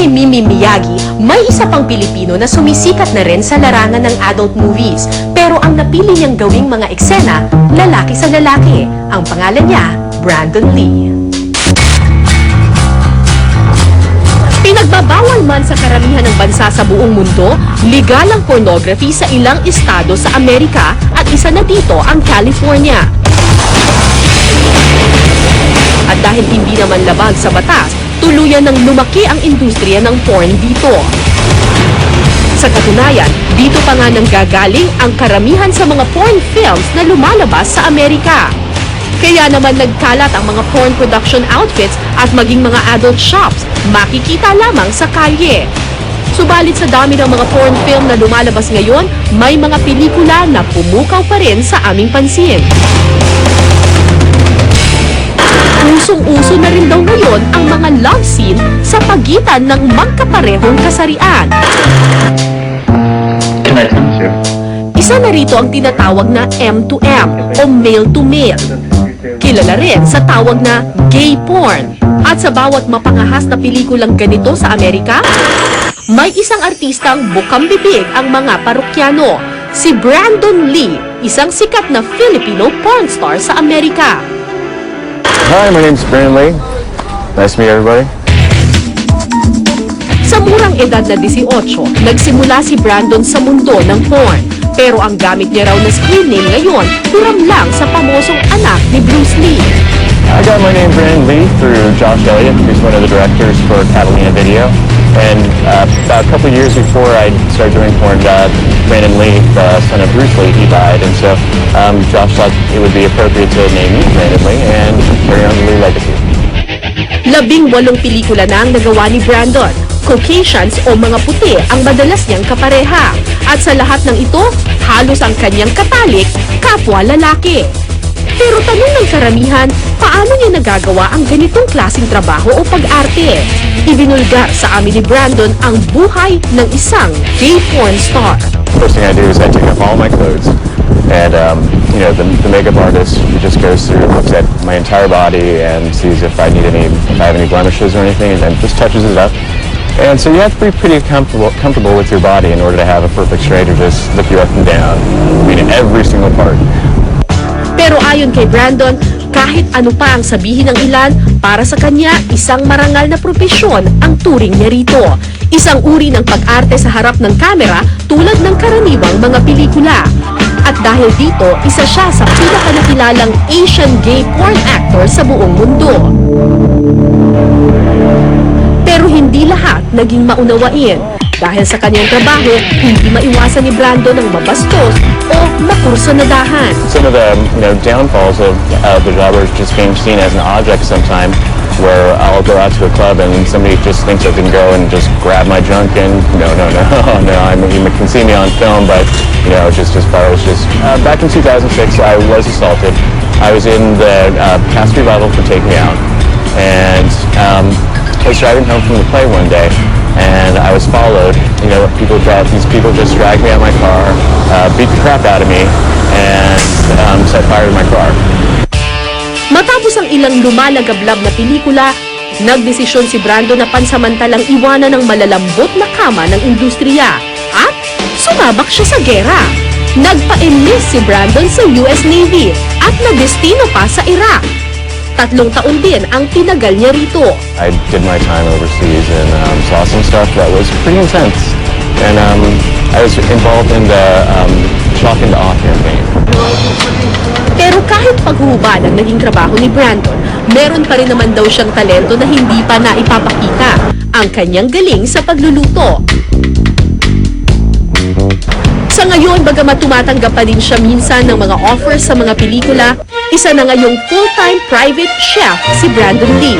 kay Mimi Miyagi, may isa pang Pilipino na sumisikat na rin sa larangan ng adult movies. Pero ang napili niyang gawing mga eksena, lalaki sa lalaki. Ang pangalan niya, Brandon Lee. Pinagbabawal man sa karamihan ng bansa sa buong mundo, legal ang pornography sa ilang estado sa Amerika at isa na dito ang California. At dahil hindi naman labag sa batas, tuluyan ng lumaki ang industriya ng porn dito. Sa katunayan, dito pa nga nanggagaling ang karamihan sa mga porn films na lumalabas sa Amerika. Kaya naman nagkalat ang mga porn production outfits at maging mga adult shops, makikita lamang sa kalye. Subalit sa dami ng mga porn film na lumalabas ngayon, may mga pelikula na pumukaw pa rin sa aming pansin. Usong-uso na rin daw ngayon ang mga love scene sa pagitan ng magkaparehong kasarian. Isa na rito ang tinatawag na M2M o male to male. Kilala rin sa tawag na gay porn. At sa bawat mapangahas na pelikulang ganito sa Amerika, may isang artistang bukang bibig ang mga parokyano. Si Brandon Lee, isang sikat na Filipino porn star sa Amerika. Hi, my name's Brandon Lee. Nice to meet everybody. Sa murang edad na 18, nagsimula si Brandon sa mundo ng porn. Pero ang gamit niya raw na screen name ngayon, hiram lang sa pamosong anak ni Bruce Lee. I got my name Brandon Lee through Josh Elliott, who's one of the directors for Catalina Video. And uh, about a couple years before I started doing porn, uh, Brandon Lee, the son of Bruce Lee, he died. And so um, Josh thought it would be appropriate to name me Brandon Lee and carry on the Lee legacy. Labing walong pelikula na ang nagawa ni Brandon. Caucasians o mga puti ang madalas niyang kapareha. At sa lahat ng ito, halos ang kanyang katalik, kapwa lalaki. Pero tanong ng karamihan, paano niya nagagawa ang ganitong klasing trabaho o pag-arte? Ibinulgar sa amin ni Brandon ang buhay ng isang gay porn star. First thing I do is I take off all my clothes. And, um, you know, the, the makeup artist just goes through, looks at my entire body and sees if I need any, if I have any blemishes or anything, and then just touches it up. And so you have to be pretty comfortable, comfortable with your body in order to have a perfect stranger just look you up and down. I mean, every single part. Pero ayon kay Brandon, kahit ano pa ang sabihin ng ilan, para sa kanya, isang marangal na propesyon ang turing niya rito. Isang uri ng pag-arte sa harap ng kamera tulad ng karaniwang mga pelikula. At dahil dito, isa siya sa pinakanakilalang Asian gay porn actor sa buong mundo. Pero hindi lahat naging maunawain. Dahil sa kanyang trabaho, hindi maiwasan ni Brandon ang mabastos Some of the you know downfalls of uh, the job are just being seen as an object sometimes, where I'll go out to a club and somebody just thinks I can go and just grab my junk and no, no, no, no. I mean, you can see me on film, but you know, just as far as just uh, back in 2006, I was assaulted. I was in the uh, cast revival for Take Me Out, and um, I was driving home from the play one day, and I was followed. You know, people drive, these people just dragged me out of my car, uh, beat the crap out of me, and um, set fire to my car. Matapos ang ilang lumalagablab na pelikula, nagdesisyon si Brando na pansamantalang iwanan ng malalambot na kama ng industriya at sumabak siya sa gera. Nagpa-enlist si Brandon sa US Navy at nagdestino pa sa Iraq. Tatlong taon din ang tinagal niya rito. I did my time overseas and um, saw some stuff that was pretty intense. And um, I was involved in the um, Shock and Awe campaign. Pero kahit paghuhubad ang naging trabaho ni Brandon, meron pa rin naman daw siyang talento na hindi pa naipapakita. Ang kanyang galing sa pagluluto. Sa ngayon, bagamat tumatanggap pa din siya minsan ng mga offers sa mga pelikula, isa na ngayong full-time private chef si Brandon Lee.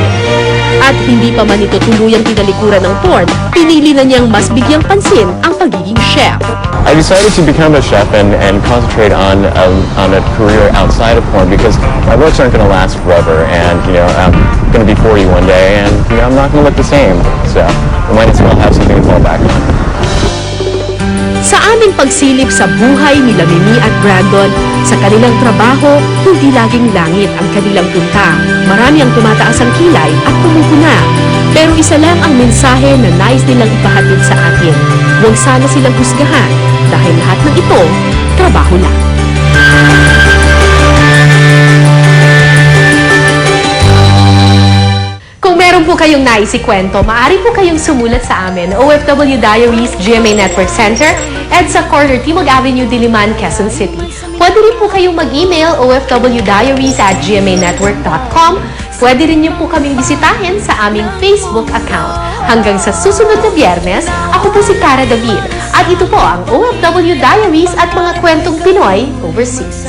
At hindi pa man ito tuluyang tinalikuran ng porn, pinili na niyang mas bigyang pansin ang pagiging chef. I decided to become a chef and, and concentrate on um, on a career outside of porn because my looks aren't going to last forever, and you know I'm going to be 40 one day, and you know I'm not going to look the same. So I might as well have something to fall back pagsilip sa buhay nila Mimi at Brandon, sa kanilang trabaho, hindi laging langit ang kanilang punta. marami ang tumataas ang kilay at pumupuna. Pero isa lang ang mensahe na nais nilang ipahatid sa atin. Huwag sana silang husgahan dahil lahat ng ito, trabaho lang. Kayong nais ikwento, maaari po kayong sumulat sa amin, OFW Diaries GMA Network Center, EDSA Corner Timog Avenue, Diliman, Quezon City. Pwede rin po kayong mag-email ofwdiaries at gmanetwork.com. Pwede rin niyo po kaming bisitahin sa aming Facebook account. Hanggang sa susunod na biyernes, ako po si Cara David. At ito po ang OFW Diaries at mga kwentong Pinoy overseas.